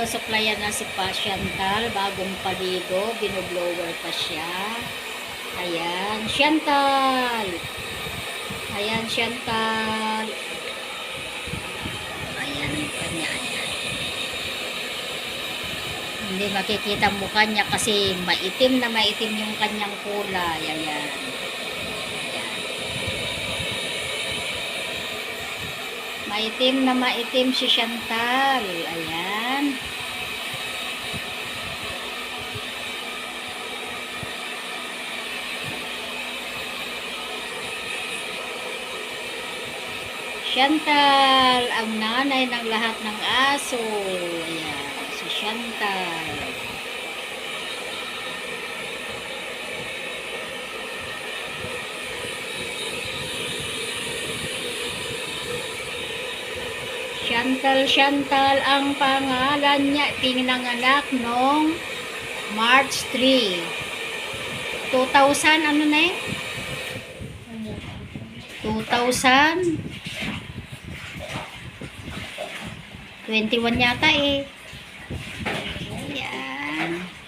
Sinasupplyan na si pa Chantal, bagong paligo, binoblower pa siya. Ayan, Chantal! Ayan, Chantal! Ayan ang kanya, ayan. Hindi makikita mukha niya kasi maitim na maitim yung kanyang kulay. Ayan. Maitim na maitim si Chantal. Ayan. Chantal, ang nanay ng lahat ng aso. Ayan, si Chantal. Chantal, Chantal ang pangalan niya. Pinanganak nung March 3. 2000, ano na eh? 2000? 21 yata eh. Ayan.